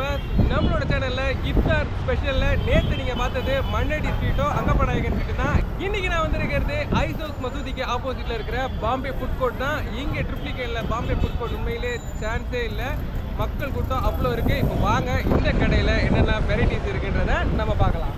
இப்போ நம்மளோட சேனலில் இஃப்தார் ஸ்பெஷலில் நேற்று நீங்கள் பார்த்தது மண்ணடி ஸ்ட்ரீட்டோ அங்கப்பநாயகன் ஸ்ட்ரீட் தான். இன்றைக்கி நான் வந்திருக்கிறது ஐஸ் ஹவுஸ் மசூதிக்கு ஆப்போசிட்டில் இருக்கிற பாம்பே ஃபுட் கோர்ட் தான். இங்கே ட்ரிப்ளிகேட்டில் பாம்பே ஃபுட் கோர்ட் உண்மையிலே சான்ஸே இல்லை. மக்கள் கூட்டம் அவ்வளோ இருக்குது இப்போ வாங்க இந்த கடையில் என்னென்ன வெரைட்டிஸ் இருக்குன்றத நம்ம பார்க்கலாம்.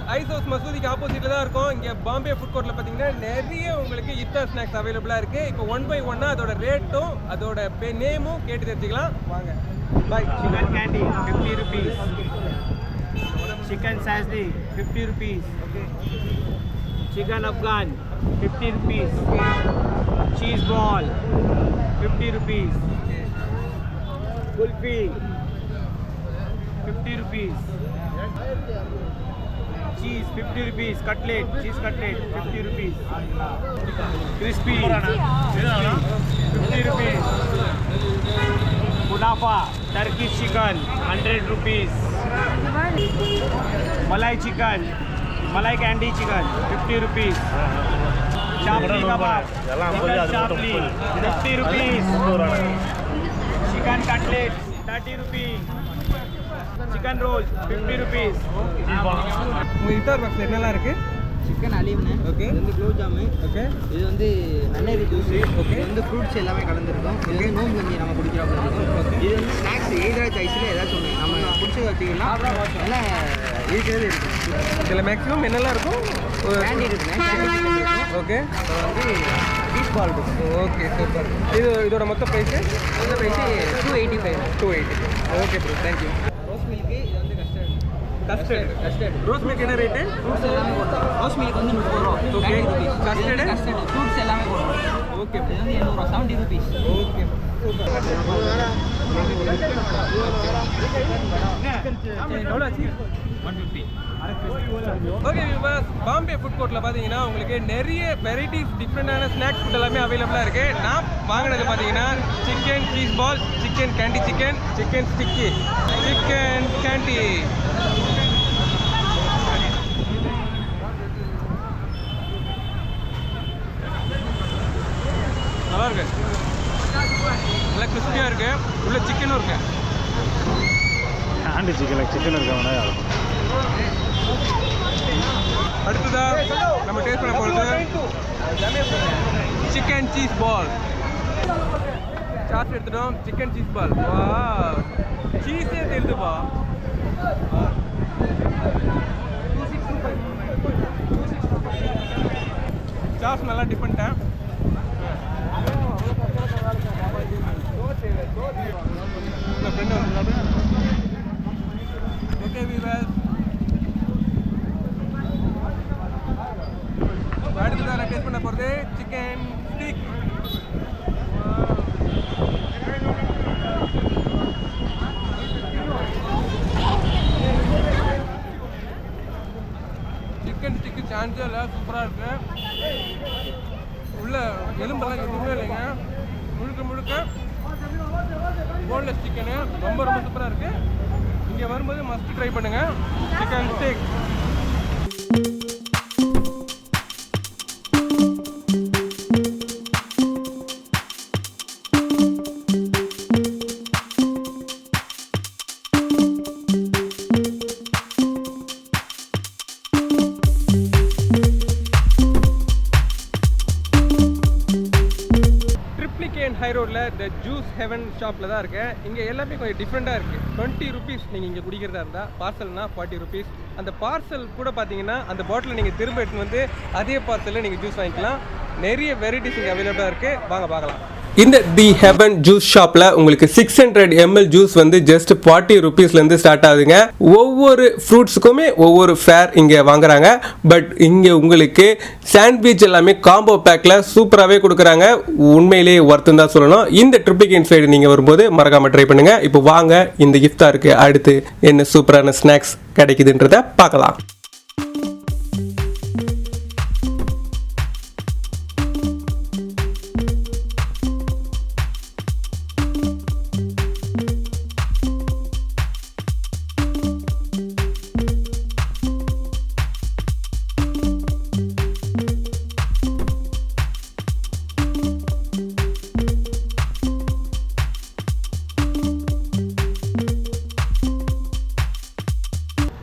ஓகே வியூவர்ஸ் ஐஸ் ஹவுஸ் மசூதிக்கு ஆப்போசிட்ல தான் இருக்கும் இங்கே பாம்பே ஃபுட் கோர்ட்டில் பார்த்தீங்கன்னா நிறைய உங்களுக்கு இஃப்தார் ஸ்நாக்ஸ் அவைலபிளாக இருக்குது இப்போ ஒன் பை ஒன்னாக அதோட ரேட்டும் அதோட பே நேமும் கேட்டு தெரிஞ்சுக்கலாம் வாங்க பாய் Chicken candy, 50 rupees. Chicken sazli, 50 rupees. Chicken Afghan, 50 rupees. Cheese ball, 50 rupees. Kulfi, 50 rupees. Cheese fifty rupees cutlet cheese cutlet fifty rupees crispy fifty rupees मुनाफा turkey chicken hundred rupees malai chicken malai candy chicken fifty rupees chapli kebab chapli fifty rupees chicken cutlet thirty rupees Chicken rolls, 50 rupees. உங்கள் இஃப்தார் பாக்ஸில் என்னெல்லாம் இருக்குது chicken அலீவ்னு Okay. இது வந்து gulab jam okay இது வந்து நன்னேரி juice Okay. இது வந்து ஃப்ரூட்ஸ் எல்லாமே கலந்துருக்கும். இது வந்து நோம்பு கஞ்சி நம்ம குடிக்கிறோம் இருக்கும் இது வந்து ஸ்நாக்ஸ் எய்தரா சாய்ஸில் ஏதாச்சும் ஒன்று நம்ம பிடிச்சத வச்சுக்கலாம். எல்லாம் இருக்கிறது இருக்குது இதில் மேக்ஸிமம் என்னெல்லாம் இருக்கும்? கேண்டி சிக்கன் இருக்கும் ஓகே அப்புறம் வந்து பீஃப் பால் இருக்கும். ஓகே சூப்பர் இது இதோட மொத்த ப்ரைஸு இந்த price two eighty five two eighty okay bro thank you rose milk ಇದೊಂದು custard custard custard rose milk ಏನ ರೇಟ್ ಫ್ರೂಟ್ಸ್ ಎಲ್ಲಾமே ಕೊಡ್ತಾರೆ ರೋಸ್ ಒಂದು ನೂರು rupees okay custard custard fruits ಎಲ್ಲಾಮೇ ಕೊಡ್ತಾರೆ ಓಕೆ ಇದೊಂದು 270 ಓಕೆ ஓகே எவ்வளோ ஓகே வியூவர்ஸ் பாம்பே ஃபுட் கோர்ட்டில் பார்த்தீங்கன்னா உங்களுக்கு நிறைய வெரைட்டிஸ் டிஃப்ரெண்டான ஸ்நாக்ஸ் ஃபுட் எல்லாமே அவைலபிளாக இருக்கு. நான் வாங்கினது பார்த்தீங்கன்னா chicken cheese ball chicken candy chicken chicken sticky chicken candy நல்லா இருக்கு. நல்லா கிறிஸ்பியாக இருக்கு. உள்ள சிக்கனும் இருக்கு. ஹேண்டு சிக்கன் சிக்கன் இருக்கவனா அடுத்ததா நம்ம டேஸ்ட் பண்ண போகிறது சிக்கன் சீஸ் பால் சாஸ் எடுத்துட்டோம். சிக்கன் சீஸ் பால் வா சீஸே தெரியுதுப்பா சாஸ் நல்லா டிஃப்ரெண்ட்டாக இந்த ஃப்ரெண்டு வந்து ஓகே வீவர் அடுத்ததாக டேஸ்ட் பண்ண போகிறது சிக்கன் ஸ்டிக் சிக்கன் ஸ்டிக்கு சான்ஸே இல்லை சூப்பராக இருக்கு உள்ள எலும்பெல்லாம் எதுவுமே இல்லைங்க முழுக்க முழுக்க போன்லெஸ் சிக்கனு ரொம்ப ரொம்ப சூப்பராக இருக்கு. இங்கே வரும்போது மஸ்ட் ட்ரை பண்ணுங்க. சிக்கன் ஸ்டிக் ஜூஸ் ஹெவன் ஷாப்பில் தான் இருக்கேன். இங்கே எல்லாமே கொஞ்சம் டிஃப்ரெண்ட்டாக இருக்குது டுவெண்ட்டி ருபீஸ் நீங்கள் இங்கே குடிக்கிறதா இருந்தால் பார்சல்னா ஃபார்ட்டி ருபீஸ் அந்த பார்சல் கூட பார்த்தீங்கன்னா அந்த பாட்டில் நீங்கள் திரும்ப எடுத்துன்னு வந்து அதே பார்சலில் நீங்கள் ஜூஸ் வாங்கிக்கலாம். நிறைய வெரைட்டிஸ் இங்கே அவைலபிளாக இருக்குது வாங்க பார்க்கலாம். இந்த தி ஹெவன் ஜூஸ் ஷாப்ல உங்களுக்கு சிக்ஸ் ஹண்ட்ரட் எம்எல் ஜூஸ் வந்து ஜஸ்ட் ஃபார்ட்டி ருபீஸ்ல இருந்து ஸ்டார்ட் ஆகுதுங்க. ஒவ்வொரு ஃப்ரூட்ஸுக்குமே ஒவ்வொரு ஃபேர் இங்க வாங்குறாங்க. பட் இங்க உங்களுக்கு சாண்ட்விச் எல்லாமே காம்போ பேக்ல சூப்பராகவே கொடுக்குறாங்க. உண்மையிலேயே ஒர்த்துன்னு தான் சொல்லணும். இந்த ட்ரிப்பிக் சைடு நீங்க வரும்போது மறக்காம ட்ரை பண்ணுங்க. இப்போ வாங்க இந்த இஃப்தாருக்கு அடுத்து என்ன சூப்பரான ஸ்நாக்ஸ் கிடைக்குதுன்றத பார்க்கலாம்.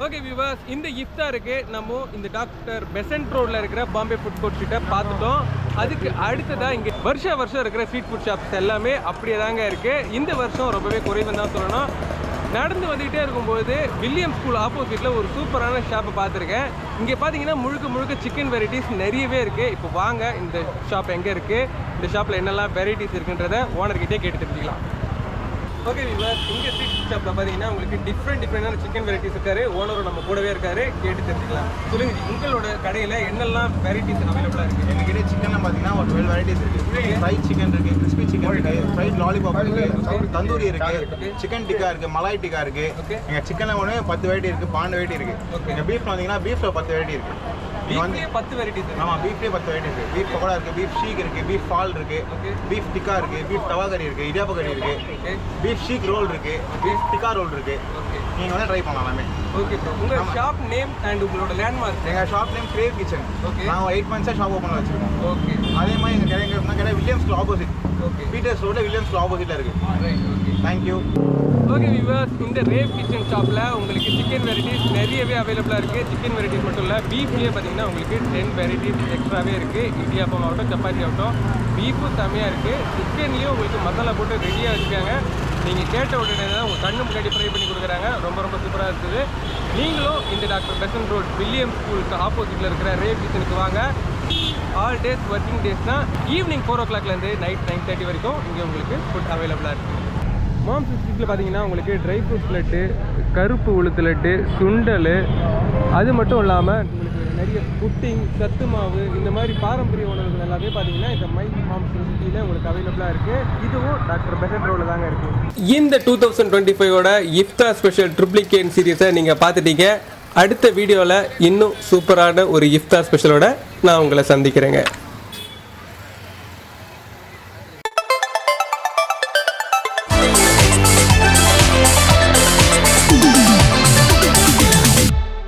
ஓகே விவாஸ் இந்த இஃப்தாருக்கு நம்ம இந்த டாக்டர் பெசன்ட் ரோடில் இருக்கிற பாம்பே ஃபுட் கோர்ட் கிட்ட பார்த்துட்டோம். அதுக்கு அடுத்ததாக இங்கே வருஷ வருஷம் இருக்கிற ஸ்ட்ரீட் ஃபுட் ஷாப்ஸ் எல்லாமே அப்படியே தாங்க இருக்குது இந்த வருஷம் ரொம்பவே குறைவுன்னு தான் சொல்லணும். நடந்து வந்துகிட்டே இருக்கும்போது வில்லியம் ஸ்கூல் ஆப்போசிட்டில் ஒரு சூப்பரான ஷாப்பை பார்த்துருக்கேன். இங்கே பார்த்தீங்கன்னா முழுக்க முழுக்க சிக்கன் வெரைட்டிஸ் நிறையவே இருக்குது இப்போ வாங்க இந்த ஷாப் எங்கே இருக்குது இந்த ஷாப்பில் என்னெல்லாம் வெரைட்டிஸ் இருக்குன்றதை ஓனர்கிட்டே கேட்டு தெரிஞ்சுக்கலாம். ஓகே விவாஸ் இங்கே ஸ்ட்ரீட் ஷாப்பில் பார்த்தீங்கன்னா உங்களுக்கு டிஃப்ரெண்ட் டிஃப்ரெண்டான சிக்கன் வெரைட்டிஸ் இருக்காரு. ஓனரும் நம்ம கூடவே இருக்காரு. கேட்டு தெரிஞ்சுக்கலாம். சொல்லுங்க உங்களோட கடையில் என்னெல்லாம் வெரைட்டிஸ் அவைலபிளாக இருக்கு? எங்ககிட்ட சிக்கன்ல பாத்தீங்கன்னா ஒரு டுவெல் வெரைட்டிஸ் இருக்கு. ஃப்ரைட் சிக்கன் இருக்கு கிறிஸ்பி சிக்கன் இருக்கு ஃப்ரைட் லாலிபாப் இருக்கு தந்தூரி இருக்கு சிக்கன் டிக்கா இருக்கு மலாய் டிக்கா இருக்கு. Okay. எங்க சிக்கன்ல ஒன்று பத்து வெரைட்டி இருக்கு பன்னெண்டு வெரைட்டி இருக்கு. Okay. எங்க பீஃப் வந்தீங்கன்னா பீஃப்ல பத்து வெரைட்டி இருக்கு. வீக்லேயே பத்து வெரைட்டிஸ் இருக்கு. ஆமா பீஃப்லேயே பத்து வெரைட்டி இருக்கு. பீஃப் பக்கோடா இருக்கு பீஃப் ஷீக் இருக்கு பீஃப் ஃபால் இருக்கு Okay. பீஃப் டிக்கா இருக்கு பீஃப் தவா கறி இருக்கு இடியாப்ப கறி இருக்கு ஓகே பீஃப் ஷீக் ரோல் இருக்கு பீஃப் டிக்கா ரோல் இருக்கு. ஓகே நீங்க வந்து ட்ரை பண்ணலாம் எல்லாமே. ஓகே ப்ரோ உங்கள் ஷாப் நேம் அண்ட் உங்களோட லேண்ட்மார்க் எங்க ஷாப் நேம் கிரேவ் கிச்சன். நாங்கள் எயிட் மந்த்ஸாக ஷாப் ஓப்பன் வச்சிருக்கோம் ஓகே அதே மாதிரி எங்க கடை எங்க கடை வில்லியம்ஸ் ஆப்போசிட் ஓகே பீட்டர்ஸ் ரோட்ல வில்லியம்ஸ் ஆப்போசிட்ல இருக்கு. Right okay thank you okay viewers இந்த ரேவ் கிச்சன் ஷாப்பில் உங்களுக்கு சிக்கன் வெரைட்டிஸ் நிறையவே அவைலபிளாக இருக்குது சிக்கன் வெரைட்டிஸ் மட்டும் இல்லை பீஃப்லேயே பார்த்தீங்கன்னா உங்களுக்கு டென் வெரைட்டிஸ் எக்ஸ்ட்ராவே இருக்குது இடியாப்பம் ஆகட்டும் சப்பாத்தி ஆகட்டும் பீஃபும் செம்மையாக இருக்குது சிக்கன்லேயும் உங்களுக்கு மசாலா போட்டு ரெடியாக வச்சுருக்காங்க நீங்கள் கேட்ட உடனே தான் உங்கள் கண்ணு முன்னாடி ஃப்ரை பண்ணி கொடுக்குறாங்க. ரொம்ப ரொம்ப சூப்பராக இருக்குது. நீங்களும் இந்த டாக்டர் பெசன் ரோட் வில்லியம் ஸ்கூலுக்கு ஆப்போசிட்டில் இருக்கிற ரேவ் கிச்சனுக்கு வாங்க. ஆல் டேஸ் ஒர்க்கிங் டேஸ்னால் ஈவினிங் ஃபோர் ஓ கிளாக்லேருந்து நைட் நைன் தேர்ட்டி வரைக்கும் இங்கே உங்களுக்கு ஃபுட் அவைலபிளாக இருக்குது மாம்ஸ் ஸ்ட்ரீட்டில் பார்த்தீங்கன்னா உங்களுக்கு ட்ரை ஃப்ரூட்ஸ் லட்டு கருப்பு உளுத்து லட்டு சுண்டல் அது மட்டும் இல்லாமல் உங்களுக்கு நிறைய புட்டிங் சத்து மாவு இந்த மாதிரி பாரம்பரிய உணவுகள் எல்லாமே பார்த்தீங்கன்னா இந்த மை மாம்ஸ் சிட்டியில் உங்களுக்கு அவைலபிளாக இருக்குது இதுவும் டாக்டர் பெசட் ரோவில் தாங்க இருக்குது இந்த டூ தௌசண்ட் டுவெண்ட்டி ஃபைவோட இஃப்தா ஸ்பெஷல் ட்ரிப்ளிகேன் சீரியஸை நீங்கள் பார்த்துட்டீங்க அடுத்த வீடியோவில் இன்னும் சூப்பரான ஒரு இஃப்தா ஸ்பெஷலோட நான் உங்களை சந்திக்கிறேங்க.